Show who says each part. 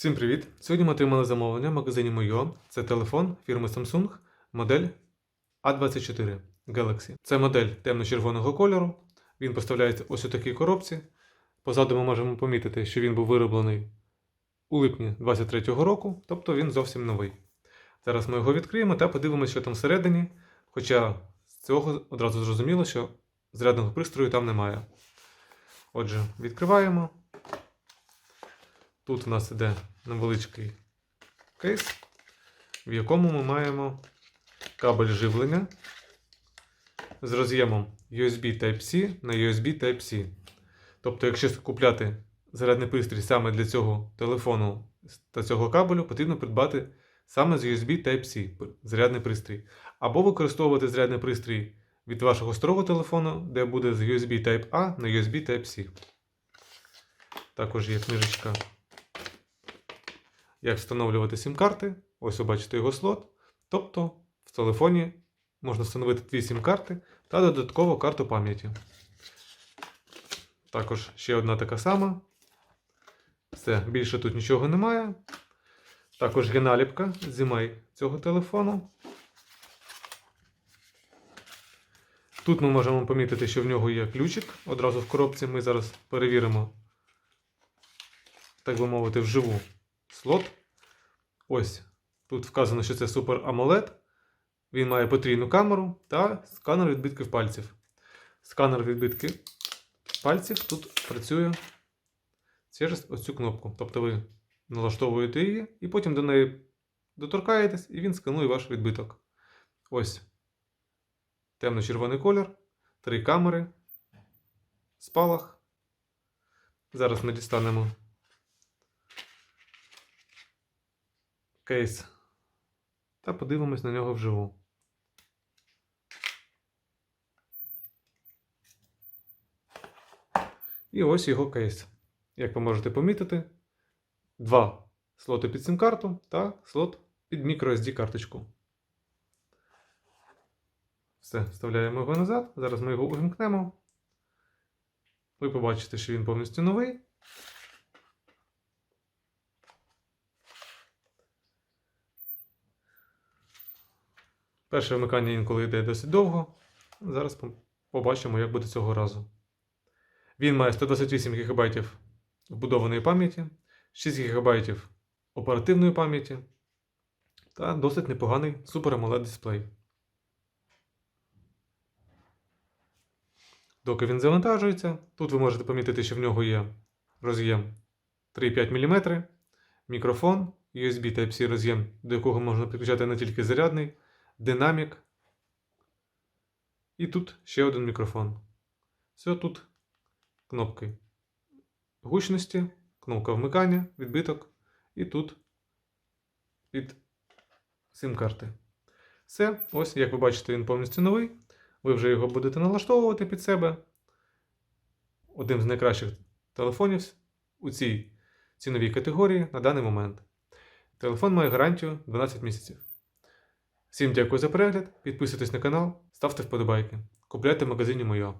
Speaker 1: Всім привіт! Сьогодні ми отримали замовлення в магазині Moyo. Це телефон фірми Samsung, модель A24 Galaxy. Це модель темно-червоного кольору. Він поставляється ось у такій коробці. Позаду ми можемо помітити, що він був вироблений у липні 23-го року, тобто він зовсім новий. Зараз ми його відкриємо та подивимося, що там всередині. Хоча з цього одразу зрозуміло, що зарядного пристрою там немає. Отже, відкриваємо. Тут у нас іде невеличкий кейс, в якому ми маємо кабель живлення з роз'ємом USB Type-C на USB Type-C. Тобто, якщо купляти зарядний пристрій саме для цього телефону та цього кабелю, потрібно придбати саме з USB Type-C зарядний пристрій. Або використовувати зарядний пристрій від вашого старого телефону, де буде з USB Type-A на USB Type-C. Також є книжечка як встановлювати сім-карти. Ось ви бачите його слот. Тобто в телефоні можна встановити дві сім-карти та додатково карту пам'яті. Також ще одна така сама. Все, більше тут нічого немає. Також є наліпка з імей цього телефону. Тут ми можемо помітити, що в нього є ключик. Одразу в коробці ми зараз перевіримо, так би мовити, вживу слот. Ось тут вказано, що це Super AMOLED. Він має потрійну камеру та сканер відбитків пальців. Сканер відбитків пальців тут працює через оцю кнопку. Тобто ви налаштовуєте її і потім до неї доторкаєтесь, і він сканує ваш відбиток. Ось темно-червоний колір, три камери, спалах. Зараз ми дістанемо кейс та подивимось на нього вживу. І ось його кейс. Як ви можете помітити, два слоти під сим-карту та слот під microSD карточку. Все, вставляємо його назад. Зараз ми його увімкнемо. Ви побачите, що він повністю новий. Перше вмикання інколи йде досить довго. Зараз побачимо, як буде цього разу. Він має 128 ГБ вбудованої пам'яті, 6 ГБ оперативної пам'яті та досить непоганий Super AMOLED дисплей. Доки він завантажується, тут ви можете помітити, що в нього є роз'єм 3,5 мм, мікрофон, USB Type-C роз'єм, до якого можна підключати не тільки зарядний, динамік. І тут ще один мікрофон. Все тут кнопки гучності, кнопка вмикання, відбиток, і тут під сим-карти. Все, ось, як ви бачите, він повністю новий. Ви вже його будете налаштовувати під себе. Один з найкращих телефонів у цій ціновій категорії на даний момент. Телефон має гарантію 12 місяців. Всім дякую за перегляд, підписуйтесь на канал, ставте вподобайки. Купляйте в магазині Моyo.